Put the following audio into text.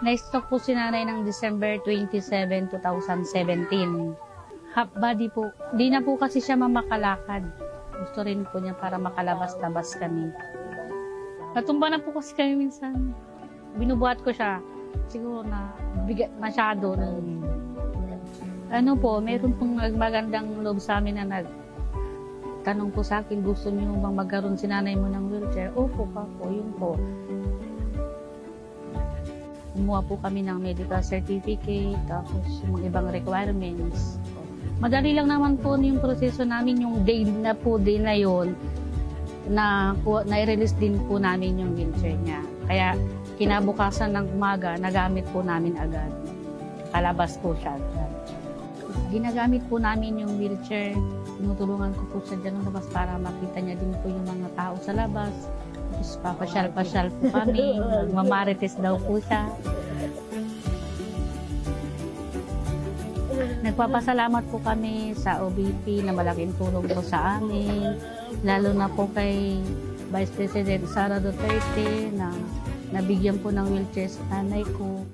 Na-stroke po si nanay ng December 27, 2017. Half body po. Di na po kasi siya mamakalakad. Gusto rin po niya para makalabas-labas kami. Natumba na po kasi kami minsan. Binubuhat ko siya. Siguro na bigat masyado. Ano po, meron pong magandang loob sa amin na nag tanong po sa akin, gusto niyo bang magkaroon si nanay mo ng wheelchair? Opo ka po, yun po. Kumuha po kami ng medical certificate, tapos yung ibang requirements. Madali lang naman po yung proseso namin, yung day na po din na yun, na, na-release din po namin yung wheelchair niya. Kaya kinabukasan ng umaga, nagamit po namin agad. Kalabas po siya agad. Ginagamit po namin yung wheelchair. Tinutulungan ko po siya dyan labas para makita niya din po yung mga tao sa labas. Tapos papasyal-pasyal po kami. Mamarites daw po siya. Nagpapasalamat po kami sa OBP na malaking tulong po sa amin. Lalo na po kay Vice President Sara Duterte na nabigyan po ng wheelchair sa nanay ko.